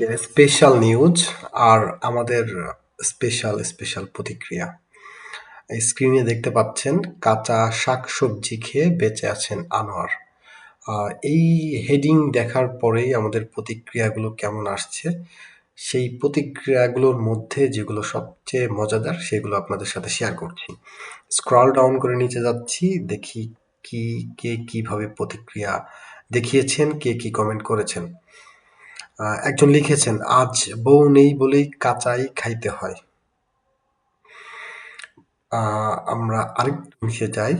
আজকে special news আর আমাদের special special প্রতিক্রিয়া। স্ক্রিনে দেখতে পাচ্ছেন, কাঁচা শাকসবজি খেয়ে বেঁচে আছেন আনোয়ার। এই হেডিং দেখার পরেই আমাদের প্রতিক্রিয়াগুলো কেমন আসছে, সেই প্রতিক্রিয়াগুলোর মধ্যে যেগুলো সবচেয়ে মজাদার, সেগুলো আপনাদের সাথে শেয়ার করছি। স্ক্রল ডাউন করে নিচে যাচ্ছি, দেখি কি, কে কীভাবে প্রতিক্রিয়া দেখিয়েছেন, কে কি কমেন্ট করেছেন। একজন লিখেছেন, আজ বউ নেই বলেই কাঁচাই খাইতে হয়। আমরা আরেকটু মিশে যাই।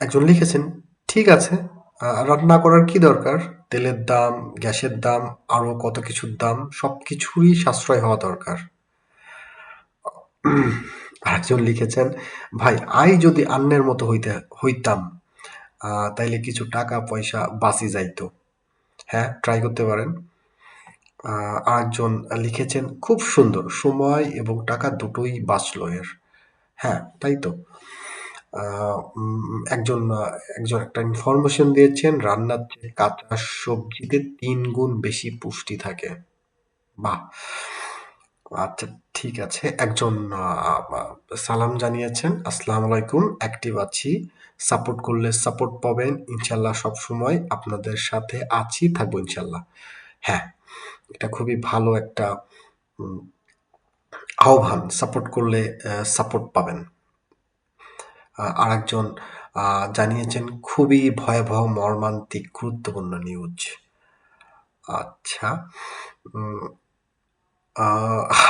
একজন লিখেছেন, ঠিক আছে রান্না করার কি দরকার? তেলের দাম, গ্যাসের দাম, আরও কত কিছুর দাম, সব কিছুরই সাশ্রয় হওয়া দরকার। আরেকজন লিখেছেন, ভাই, আই যদি আন্নের মতো হইতে, হইতাম তাইলে কিছু টাকা, পয়সা বাঁচি যাইতো। হ্যাঁ ট্রাই করতে পারেন। আরেকজন লিখেছেন, খুব সুন্দর, সময় এবং টাকা দুটোই বাঁচলো এর। হ্যাঁ তাই তো। একজন একজন একটা ইনফরমেশন দিয়েছেন, রান্নার কাঁচা সবজিতে তিন গুণ বেশি পুষ্টি থাকে। বাহ! আচ্ছা ঠিক আছে। একজন সালাম জানিয়েছেন, আসসালামু আলাইকুম অ্যাক্টিভ আছি। সাপোর্ট করলে সাপোর্ট পাবেন। ইনশাল্লাহ সব সময় আপনাদের সাথে আছি, থাকব ইনশাল্লাহ হ্যাঁ এটা খুবই ভালো একটা আহ্বান। সাপোর্ট করলে সাপোর্ট পাবেন। আর একজন জানিয়েছেন, খুবই ভয়াবহ, মর্মান্তিক, গুরুত্বপূর্ণ নিউজ আচ্ছা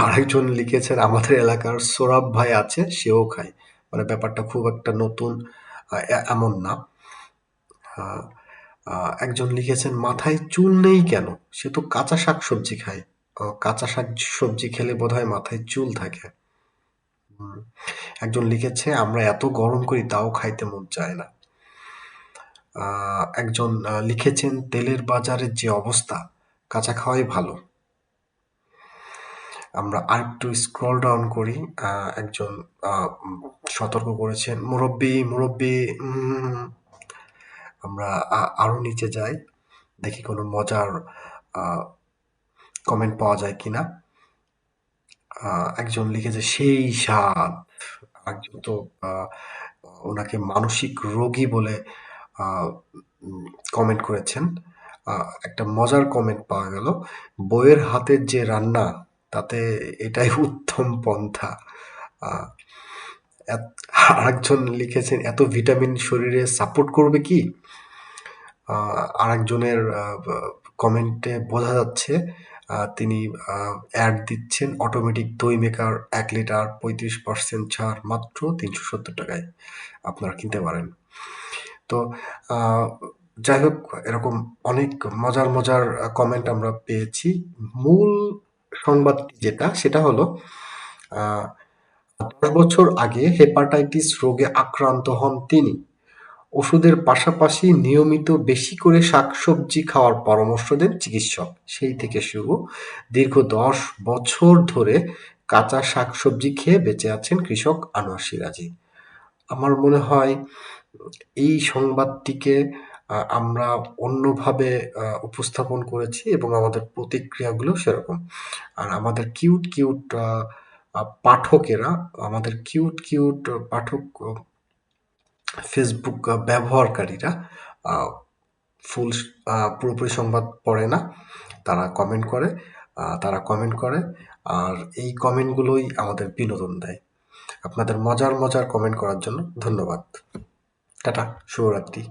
আরেকজন লিখেছেন, আমাদের এলাকার সোরাব ভাই আছে, সেও খায়। মানে ব্যাপারটা খুব একটা নতুন এমন না। একজন লিখেছেন, মাথায় চুল নেই কেন? সে তো কাঁচা শাক সবজি খায়। কাঁচা শাক সবজি খেলে বোধহয় মাথায় চুল থাকে। একজন লিখেছে, আমরা এত গরম করি, তাও খাইতে মন চায় না। একজন লিখেছেন, তেলের বাজারের যে অবস্থা, কাঁচা খাওয়াই ভালো। আমরা আরেকটু স্ক্রল ডাউন করি একজন সতর্ক করেছেন, মুরব্বী মুরব্বী আমরা আরও নিচে যাই, দেখি কোনো মজার কমেন্ট পাওয়া যায় কিনা। একজন লিখেছে, সেই স্বাদ একজন তো ওনাকে মানসিক রোগী বলে কমেন্ট করেছেন। একটা মজার কমেন্ট পাওয়া গেল, বইয়ের হাতের যে রান্না তাতে এটাই উত্তম পন্থা। আরেকজন লিখেছেন, এত ভিটামিন শরীরে সাপোর্ট করবে কি? আরেকজনের কমেন্টে বোঝা যাচ্ছে তিনি অ্যাড দিচ্ছেন, অটোমেটিক দই মেকার এক লিটার পঁয়ত্রিশ পার্সেন্ট ছাড় মাত্র তিনশো সত্তর টাকায় আপনারা কিনতে পারেন। তো যাই হোক, এরকম অনেক মজার মজার কমেন্ট আমরা পেয়েছি। মূল সংবাদটি যেটা, সেটা হলো দশ বছর আগে হেপাটাইটিস রোগে আক্রান্ত হন তিনি। ওষুধের পাশাপাশি নিয়মিত বেশি করে শাকসবজি খাওয়ার পরামর্শ দেন চিকিৎসক। সেই থেকে শুরু, দীর্ঘ দশ বছর ধরে কাঁচা শাকসবজি খেয়ে বেঁচে আছেন কৃষক আনোয়ার সিরাজি। আমার মনে হয় এই সংবাদটিকে আমরা অন্যভাবে উপস্থাপন করেছি এবং আমাদের প্রতিক্রিয়াগুলো সেরকম। আর আমাদের কিউট কিউট পাঠকেরা, আমাদের কিউট কিউট পাঠক, ফেসবুক ব্যবহারকারীরা ফুল পুরোপুরি সংবাদ পড়ে না, তারা কমেন্ট করে তারা কমেন্ট করে, আর এই কমেন্টগুলোই আমাদের বিনোদন দেয়। আপনাদের মজার মজার কমেন্ট করার জন্য ধন্যবাদ। টাটা শুভরাত্রি।